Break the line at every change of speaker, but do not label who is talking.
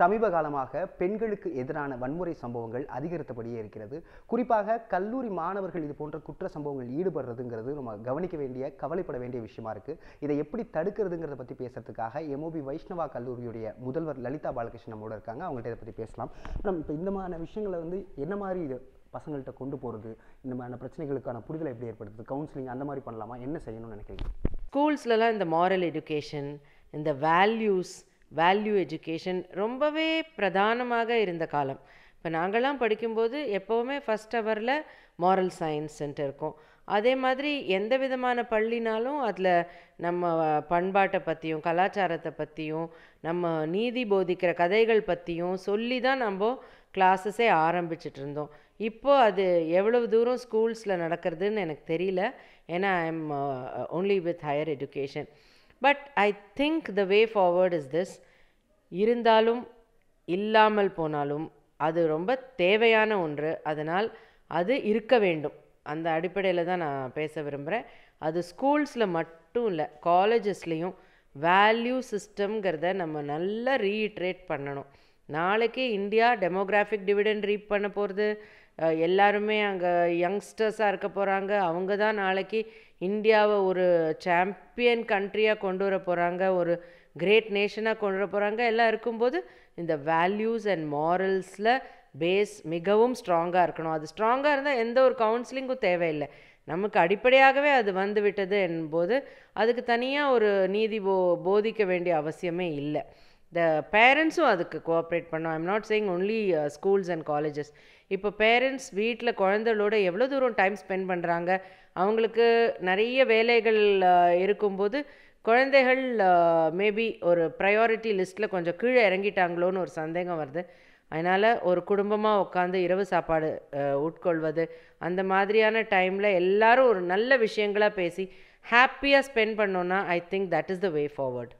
சமீப காலமாக பெண்களுக்கு எதிரான வன்முறை சம்பவங்கள் அதிகரித்தபடியே இருக்கிறது. குறிப்பாக கல்லூரி மாணவர்கள் இது போன்ற குற்ற சம்பவங்கள் ஈடுபடுறதுங்கிறது நம்ம கவனிக்க வேண்டிய கவலைப்பட வேண்டிய விஷயமா இருக்கு. இதை எப்படி தடுக்கிறதுங்கிறத பற்றி பேசுறதுக்காக எம்ஓபி வைஷ்ணவா கல்லூரியுடைய முதல்வர் லலிதா பாலகிருஷ்ணன் நம்மளோட இருக்காங்க. அவங்கள்ட்ட இதை பற்றி பேசலாம். மேடம் இப்போ இந்த மாதிரியான விஷயங்களை வந்து என்ன மாதிரி இது பசங்கள்கிட்ட கொண்டு போகிறது இந்த மாதிரியான பிரச்சனைகளுக்கான புரிதலை எப்படி ஏற்படுத்துது? கவுன்சிலிங் அந்த மாதிரி பண்ணலாமா? என்ன செய்யணும்னு நினைக்கிறீங்க?
ஸ்கூல்ஸ்லலாம் இந்த மாரல் எஜுகேஷன் இந்த வேல்யூஸ் வேல்யூ எஜுகேஷன் ரொம்பவே பிரதானமாக இருந்த காலம். இப்போ நாங்கள்லாம் படிக்கும்போது எப்போவுமே ஃபஸ்ட் ஹவரில் மாரல் சயின்ஸ் சென்டர் இருக்கும். அதே மாதிரி எந்த விதமான பள்ளினாலும் அதில் நம்ம பண்பாட்டை பற்றியும் கலாச்சாரத்தை பற்றியும் நம்ம நீதி போதிக்கிற கதைகள் பற்றியும் சொல்லி தான் நம்ம கிளாஸஸே ஆரம்பிச்சிட்டு இருந்தோம். இப்போது அது எவ்வளவு தூரம் ஸ்கூல்ஸில் நடக்கிறதுன்னு எனக்கு தெரியல. ஏன்னா I am only with higher education but I think the way forward is this இருந்தாலும் இல்லாமல் போனாலும் அது ரொம்ப தேவையான ஒன்று. அதனால் அது இருக்க வேண்டும். அந்த அடிப்படையில் தான் நான் பேச விரும்புகிறேன் அது ஸ்கூல்ஸில் மட்டும் இல்லை காலேஜஸ்லேயும் வேல்யூ சிஸ்டம்ங்கிறத நம்ம நல்லா ரீஇட்ரேட் பண்ணணும். நாளைக்கு இந்தியா டெமோகிராஃபிக் டிவிடெண்ட் ரீப் பண்ண போகிறது எல்லாருமே அங்கே யங்ஸ்டர்ஸாக இருக்க போகிறாங்க அவங்க தான் நாளைக்கு இந்தியாவை ஒரு சாம்பியன் கண்ட்ரியாக கொண்டு வர போகிறாங்க ஒரு கிரேட் நேஷனாக கொண்டு வர போகிறாங்க எல்லாம் இருக்கும்போது இந்த வேல்யூஸ் அண்ட் மாரல்ஸில் பேஸ் மிகவும் ஸ்ட்ராங்காக இருக்கணும். அது ஸ்ட்ராங்காக இருந்தால் எந்த ஒரு கவுன்சிலிங்கும் தேவையில்லை. நமக்கு அடிப்படையாகவே அது வந்து விட்டது என்போது அதுக்கு தனியாக ஒரு நீதி போ போதிக்க வேண்டிய அவசியமே இல்லை. த பேரண்ட்ஸும் அதுக்கு கோஆப்ரேட் பண்ணோம். I'm not saying only schools and colleges இப்போ பேரண்ட்ஸ் வீட்டில் குழந்தைகளோட எவ்வளோ தூரம் டைம் ஸ்பெண்ட் பண்ணுறாங்க அவங்களுக்கு நிறைய வேலைகள் uh, இருக்கும்போது குழந்தைகள் uh, மேபி ஒரு ப்ரையாரிட்டி லிஸ்ட்டில் கொஞ்சம் கீழே இறங்கிட்டாங்களோன்னு ஒரு சந்தேகம் வருது. அதனால் ஒரு குடும்பமாக உட்காந்து இரவு சாப்பாடு uh, உட்கொள்வது அந்த மாதிரியான டைமில் எல்லாரும் ஒரு நல்ல விஷயங்களாக பேசி ஹாப்பியாக ஸ்பெண்ட் பண்ணோன்னா I think that is the way forward